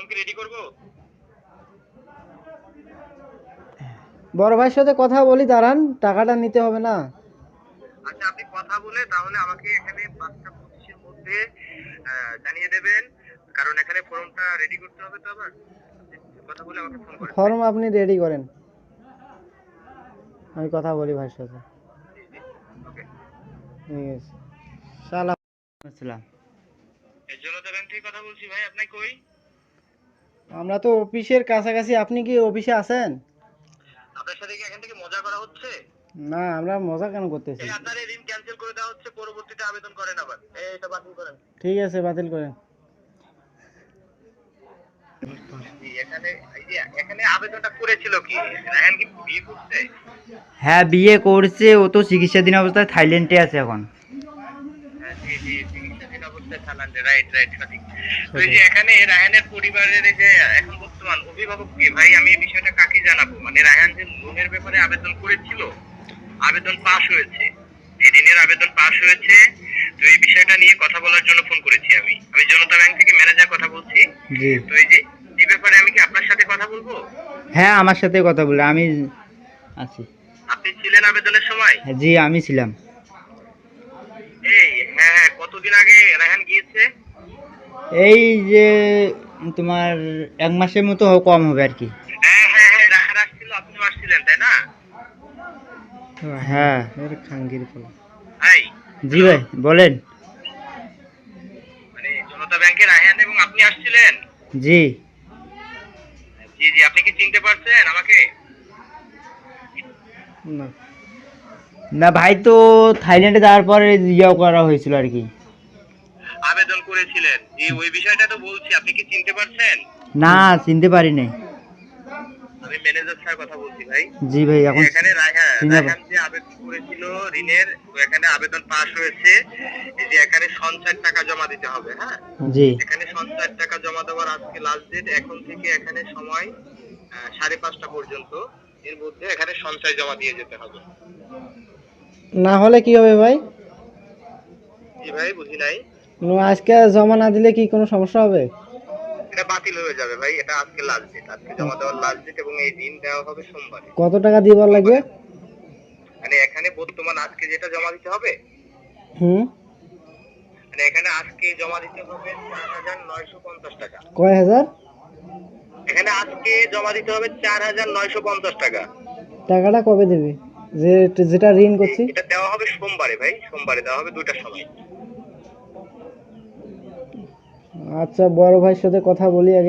Form কি ready করব? বড় ভাইয়ের সাথে কথা বলি দাঁড়ান টাকাটা নিতে হবে না। আচ্ছা আপনি কথা বলে তাহলে আমাকে এখানে পাঁচটা পঁচিশের মধ্যে জানিয়ে দেবেন। কারণ এখানে ফর্মটা রেডি করতে হবে তো আবার। কথা বলে আমাকে ফোন করেন। ফর্ম আপনি রেডি করেন। আমি কথা বলি ভাইয়ের সাথে। ঠিক আছে। সালাম। আসসালাম। এই থেকে কথা বলছি ভাই আপনি কই? আমরা তো অফিসের কাছাকাছি আপনি কি অফিসে আছেন? আপনার সাথে কি এখান থেকে মজা করা হচ্ছে? না আমরা মজা কেন করতেছি? এই আপনার এই ঋণ ক্যান্সেল করে দেওয়া হচ্ছে পরবর্তীতে আবেদন করেন আবার। এই এটা বাতিল করেন। ঠিক আছে বাতিল করেন। জি, এখানে এই যে এখানে আবেদনটা করেছিল কি? রায়হান কি বিয়ে করছে? হ্যাঁ বিয়ে করছে ও তো চিকিৎসাধীন অবস্থায় থাইল্যান্ডে আছে এখন। হ্যাঁ, তো এই যে এখানে রায়হানের পরিবারের যে এখন বর্তমান অভিভাবক কে? ভাই আমি এই বিষয়টা কাকে জানাব? মানে রায়হান যে লোনের ব্যাপারে আবেদন করেছিল আবেদন পাস হয়েছে। এই ঋণের আবেদন পাস হয়েছে তো এই বিষয়টা নিয়ে কথা বলার জন্য ফোন করেছি আমি। আমি জনতা ব্যাংক থেকে ম্যানেজার কথা বলছি। তো এই যে এই ব্যাপারে আমি কি আপনার সাথে কথা বলব? হ্যাঁ আমার সাথে কথা বলে আমি আছি। আপনি ছিলেন আবেদনের সময়? জি আমি ছিলাম। এই হ্যাঁ হ্যাঁ কতদিন আগে রায়হান গিয়েছে? এই যে তোমার এক মাসের মতো কম হবে আর কি। হ্যাঁ হ্যাঁ হ্যাঁ হ্যাঁ খাঙ্গির জি ভাই বলেন। মানে জনতা ব্যাংকের রায়হান এবং আপনি আসছিলেন? জি। জি জি আপনি কি চিনতে পারছেন আমাকে? না। না ভাই তো থাইল্যান্ডে যাওয়ার পরে ইয়ে করা হয়েছিল আর কি। আবেদন করেছিলেন? জি ওই বিষয়টা তো বলছি আপনি কি চিনতে পারছেন? না চিনতে পারি নাই আমি ম্যানেজার স্যার কথা বলছি ভাই। জি ভাই এখন এখানে রায়হান রায়হান যে আবেদন করেছিল ঋণের এখানে আবেদন পাস হয়েছে এই যে এখানে সঞ্চয় টাকা জমা দিতে হবে হ্যাঁ? জি। এখানে সঞ্চয়ের টাকা জমা দেওয়ার আজকে লাস্ট ডেট এখন থেকে এখানে সময় সাড়ে পাঁচটা পর্যন্ত এর মধ্যে এখানে সঞ্চয় জমা দিয়ে যেতে হবে। না হলে কি হবে ভাই? জি ভাই বুঝি নাই। আজকে জমা না দিলে কি কোনো সমস্যা হবে? এটা বাতিল হয়ে যাবে ভাই এটা আজকে লাস্ট ডেট আজকে জমা দেওয়ার লাস্ট ডেট এবং এই ঋণ দেওয়া হবে সোমবারে। কত টাকা দিবার লাগবে? মানে এখানে বর্তমান আজকে যেটা জমা দিতে হবে? হুম। মানে এখানে আজকে জমা দিতে হবে চার হাজার নয়শো পঞ্চাশ টাকা। কয় হাজার? এখানে আজকে জমা দিতে হবে চার হাজার নয়শো পঞ্চাশ টাকা। টাকাটা কবে দেবে? যে যেটা ঋণ করছি। এটা দেওয়া হবে সোমবারে ভাই সোমবারে দেওয়া হবে দুইটার সময়। আচ্ছা বড় ভাইয়ের সাথে কথা বলি আগে।